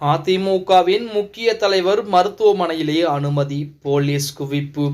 அதிமுகவின் முக்கிய தலைவர் மருத்துவமனையிலே அனுமதி போலீஸ் குவிப்பு.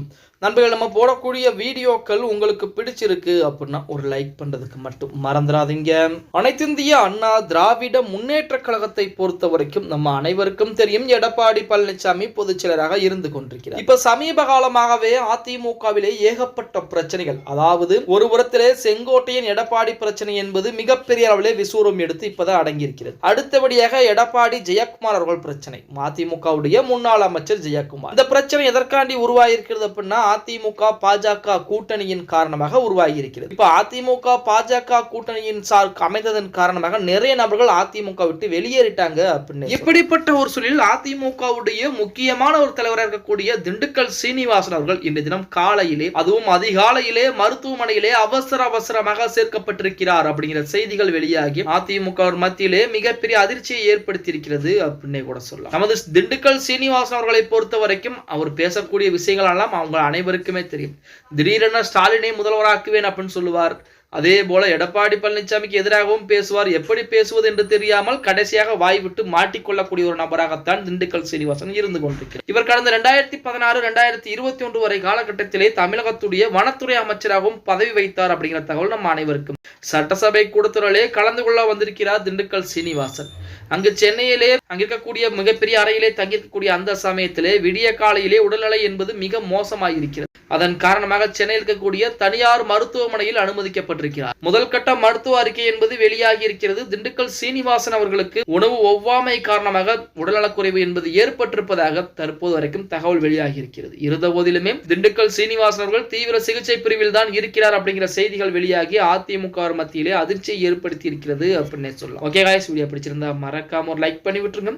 நண்பர்கள் நம்ம போடக்கூடிய வீடியோக்கள் உங்களுக்கு பிடிச்சிருக்கு அப்படின்னா ஒரு லைக் பண்றதுக்கு மட்டும் மறந்துடாதீங்க. அனைத்திந்திய அண்ணா திராவிட முன்னேற்ற கழகத்தை பொறுத்த வரைக்கும் நம்ம அனைவருக்கும் தெரியும் எடப்பாடி பழனிசாமி பொதுச் செயலராக இருந்து கொண்டிருக்கிறார். இப்ப சமீப காலமாகவே அதிமுகவிலே ஏகப்பட்ட பிரச்சனைகள். அதாவது ஒரு புறத்திலே செங்கோட்டையின் எடப்பாடி பிரச்சனை என்பது மிகப்பெரிய அளவிலே விசூரம் எடுத்து இப்பதான் அடங்கியிருக்கிறது. அடுத்தபடியாக எடப்பாடி ஜெயக்குமார் அவர்கள் பிரச்சனை. அதிமுகவுடைய முன்னாள் அமைச்சர் ஜெயக்குமார். இந்த பிரச்சனை எதற்காண்டி உருவாகிருக்கிறது அப்படின்னா அதிமுக பாஜக கூட்டணியின் காரணமாக உருவாகி இருக்கிறது இப்ப அதிமுக பாஜக கூட்டணியின் சார் அமைந்ததன் காரணமாக நிறைய நபர்கள் அதிமுக விட்டு வெளியேறிட்டாங்க அப்படின்னு. இப்படிப்பட்ட ஒரு சூழலில் அதிமுகவுடைய முக்கியமான ஒரு தலைவராக இருக்கக்கூடிய திண்டுக்கல் சீனிவாசன் அவர்கள் இன்றைய தினம் காலையிலே அதுவும் அதிகாலையிலே மருத்துவமனையிலே அவசர அவசரமாக சேர்க்கப்பட்டிருக்கிறார் அப்படிங்கிற செய்திகள் வெளியாகி அதிமுக மத்தியிலே மிகப்பெரிய அதிர்ச்சியை ஏற்படுத்தியிருக்கிறது அப்படின்னே கூட சொல்லலாம். நமது திண்டுக்கல் சீனிவாசன் அவர்களை பொறுத்த வரைக்கும் அவர் பேசக்கூடிய விஷயங்கள் எல்லாம் அவங்க அனைவருக்குமே தெரியும். திடீரென ஸ்டாலினை முதல்வராக்குவேன் அப்படின்னு சொல்லுவார். அதே போல எடப்பாடி பழனிசாமிக்கு எதிராகவும் பேசுவார். எப்படி பேசுவது என்று தெரியாமல் கடைசியாக வாய் விட்டு மாட்டிக்கொள்ளக்கூடிய ஒரு நபராகத்தான் திண்டுக்கல் சீனிவாசன் இருந்து கொண்டிருக்கிறார். இவர் கடந்த ரெண்டாயிரத்தி பதினாறு ரெண்டாயிரத்தி இருபத்தி ஒன்று வரை காலகட்டத்திலே தமிழகத்துடைய வனத்துறை அமைச்சராகவும் பதவி வைத்தார் அப்படிங்கிற தகவல் நம் அனைவருக்கும். சட்டசபை கூட்டத்தொடரிலே கலந்து கொள்ள வந்திருக்கிறார் திண்டுக்கல் சீனிவாசன். அங்கு சென்னையிலே அங்கிருக்கக்கூடிய மிகப்பெரிய அறையிலே தங்கியிருக்கக்கூடிய அந்த சமயத்திலே விடிய காலையிலே உடல்நிலை என்பது மிக மோசமாயிருக்கிறது. அதன் காரணமாக சென்னையில் இருக்கக்கூடிய தனியார் மருத்துவமனையில் அனுமதிக்கப்பட்டிருக்கிறார். முதல் கட்ட மருத்துவ அறிக்கை என்பது வெளியாகி இருக்கிறது. திண்டுக்கல் சீனிவாசன் அவர்களுக்கு உணவு ஒவ்வாமை காரணமாக உடல்நலக்குறைவு என்பது ஏற்பட்டிருப்பதாக தற்போது வரைக்கும் தகவல் வெளியாகி இருக்கிறது. இருந்த போதிலுமே திண்டுக்கல் சீனிவாசன் அவர்கள் தீவிர சிகிச்சை பிரிவில் தான் இருக்கிறார் அப்படிங்கிற செய்திகள் வெளியாகி அதிமுக மத்தியிலே அதிர்ச்சியை ஏற்படுத்தி இருக்கிறது அப்படின்னு சொல்லலாம். ஓகே காய்ஸ் வீடியோ பிடிச்சிருந்தா மறக்காம ஒரு லைக் பண்ணி விட்டுருங்க.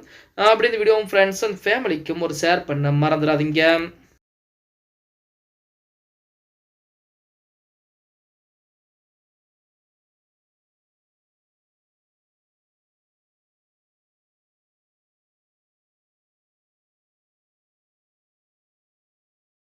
அப்படி இந்த வீடியோ ஃப்ரெண்ட்ஸ் அண்ட் ஃபேமிலிக்கும் ஒரு ஷேர் பண்ண மறந்துடாதீங்க.